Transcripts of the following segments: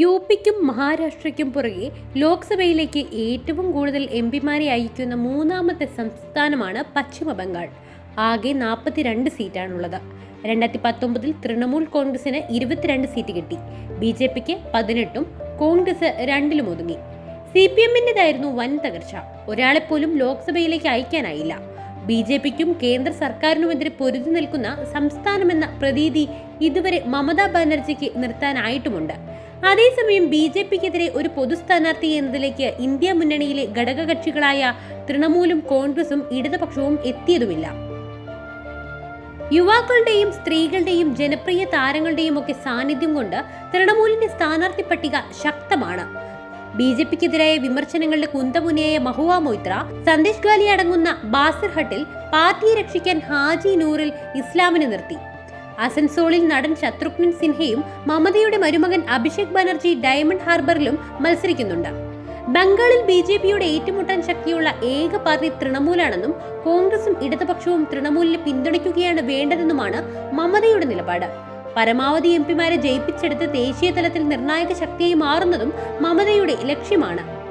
U പിക്കും മഹാരാഷ്ട്രയ്ക്കും പുറകെ ലോക്സഭയിലേക്ക് ഏറ്റവും കൂടുതൽ എം പിമാരെ അയക്കുന്ന മൂന്നാമത്തെ സംസ്ഥാനമാണ് പശ്ചിമ ബംഗാൾ. ആകെ നാൽപ്പത്തിരണ്ട് സീറ്റാണുള്ളത്. രണ്ടായിരത്തി പത്തൊമ്പതിൽ തൃണമൂൽ കോൺഗ്രസിന് ഇരുപത്തിരണ്ട് സീറ്റ് കിട്ടി. ബി ജെ പിക്ക് പതിനെട്ടും കോൺഗ്രസ് രണ്ടിലും ഒതുങ്ങി. സി പി എമ്മിന്റെതായിരുന്നു വൻ തകർച്ച. ഒരാളെപ്പോലും ലോക്സഭയിലേക്ക് അയക്കാനായില്ല. ബി ജെ പിക്കും കേന്ദ്ര സർക്കാരിനുമെതിരെ പൊരുതി നിൽക്കുന്ന സംസ്ഥാനമെന്ന പ്രതീതി ഇതുവരെ മമതാ ബാനർജിക്ക് നിർത്താനായിട്ടുമുണ്ട്. അതേസമയം ബി ജെ പിക്കെതിരെ ഒരു പൊതു സ്ഥാനാർത്ഥി എന്നതിലേക്ക് ഇന്ത്യ മുന്നണിയിലെ ഘടകകക്ഷികളായ തൃണമൂലും കോൺഗ്രസും ഇടതുപക്ഷവും എത്തിയതുമില്ല. യുവാക്കളുടെയും സ്ത്രീകളുടെയും ജനപ്രിയ താരങ്ങളുടെയും ഒക്കെ സാന്നിധ്യം കൊണ്ട് തൃണമൂലിന്റെ സ്ഥാനാർത്ഥി പട്ടിക ശക്തമാണ്. ബി ജെ പിക്കെതിരായ വിമർശനങ്ങളുടെ കുന്തമുനയായ മഹുവ മൊയ്ത്ര സന്ദേശ് ഗാലി അടങ്ങുന്ന ബാസിർഹട്ടിൽ പാർട്ടിയെ രക്ഷിക്കാൻ ഹാജി നൂറിൽ ഇസ്ലാമിനെ നിർത്തി. അസൻസോളിൽ നടൻ ശത്രുഘ്നൻ സിൻഹയും മമതയുടെ മരുമകൻ അഭിഷേക് ബാനർജി ഡയമണ്ട് ഹാർബറിലും മത്സരിക്കുന്നുണ്ട്. ബംഗാളിൽ ബി ജെ പിയുടെ ഏറ്റുമുട്ടാൻ ശക്തിയുള്ള ഏക പാർട്ടി തൃണമൂലാണെന്നും കോൺഗ്രസും ഇടതുപക്ഷവും തൃണമൂലിനെ പിന്തുണയ്ക്കുകയാണ് വേണ്ടതെന്നുമാണ് മമതയുടെ നിലപാട്. പരമാവധി എം പിമാരെ ജയിപ്പിച്ചെടുത്ത് ദേശീയ തലത്തിൽ നിർണായക ശക്തിയായി മാറുന്നതും മമതയുടെ ലക്ഷ്യമാണ്.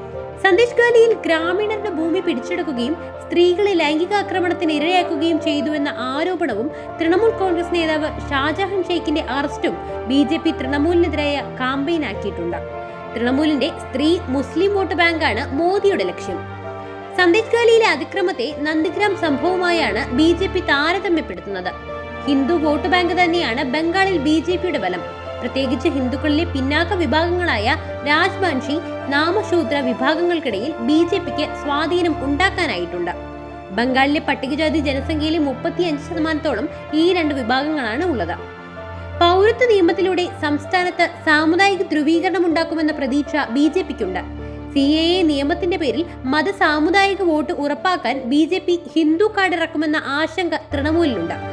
സന്ദേശ് ഗാലിയിൽ ഗ്രാമീണരുടെ ഭൂമി പിടിച്ചെടുക്കുകയും സ്ത്രീകളെ ലൈംഗികാക്രമണത്തിന് ഇരയാക്കുകയും ചെയ്തുവെന്ന ആരോപണവും തൃണമൂൽ കോൺഗ്രസ് നേതാവ് ഷാജഹാൻ ഷെയ്ഖിന്റെ അറസ്റ്റും ബി ജെ പി തൃണമൂലിനെതിരായ കാമ്പയിൻ ആക്കിയിട്ടുണ്ട് തൃണമൂലിന്റെ സ്ത്രീ മുസ്ലിം വോട്ട് ബാങ്കാണ് മോദിയുടെ ലക്ഷ്യം. സന്ദേശ് ഗാലിയിലെ അതിക്രമത്തെ നന്ദിഗ്രാം സംഭവമായാണ് ബി ജെ പി താരതമ്യപ്പെടുത്തുന്നത്. ഹിന്ദു വോട്ട് ബാങ്ക് തന്നെയാണ് ബംഗാളിൽ ബി ജെ പിയുടെ ബലം. പ്രത്യേകിച്ച് ഹിന്ദുക്കളിലെ പിന്നാക്ക വിഭാഗങ്ങളായ രാജ്ബാൻഷി നാമശൂദ്ര വിഭാഗങ്ങൾക്കിടയിൽ ബി ജെ പിക്ക് സ്വാധീനം ഉണ്ടാക്കാനായിട്ടുണ്ട്. ബംഗാളിലെ പട്ടികജാതി ജനസംഖ്യയിലെ മുപ്പത്തിയഞ്ച് ശതമാനത്തോളം ഈ രണ്ട് വിഭാഗങ്ങളാണ് ഉള്ളത്. പൗരത്വ നിയമത്തിലൂടെ സംസ്ഥാനത്ത് സാമുദായിക ധ്രുവീകരണം ഉണ്ടാക്കുമെന്ന പ്രതീക്ഷ ബി ജെ പിക്കുണ്ട്. സി എ എ നിയമത്തിന്റെ പേരിൽ മത സാമുദായിക വോട്ട് ഉറപ്പാക്കാൻ B J P Hindu card ഇറക്കുമെന്ന ആശങ്ക തൃണമൂലിലുണ്ട്.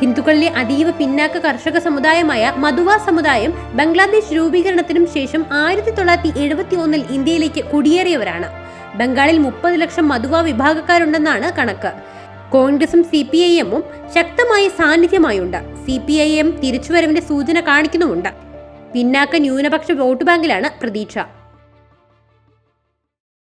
ഹിന്ദുക്കളിലെ അതീവ പിന്നാക്ക കർഷക സമുദായമായ മധുവ സമുദായം ബംഗ്ലാദേശ് രൂപീകരണത്തിനും ശേഷം ആയിരത്തി തൊള്ളായിരത്തി എഴുപത്തി ഒന്നിൽ ഇന്ത്യയിലേക്ക് കുടിയേറിയവരാണ്. ബംഗാളിൽ മുപ്പത് ലക്ഷം മധുവ വിഭാഗക്കാരുണ്ടെന്നാണ് കണക്ക്. കോൺഗ്രസും സി പി ഐ എമ്മും ശക്തമായ സാന്നിധ്യമായുണ്ട്. സി പി ഐ എം തിരിച്ചുവരവിന്റെ സൂചന കാണിക്കുന്നുമുണ്ട്. പിന്നാക്ക ന്യൂനപക്ഷ വോട്ട് ബാങ്കിലാണ് പ്രതീക്ഷ.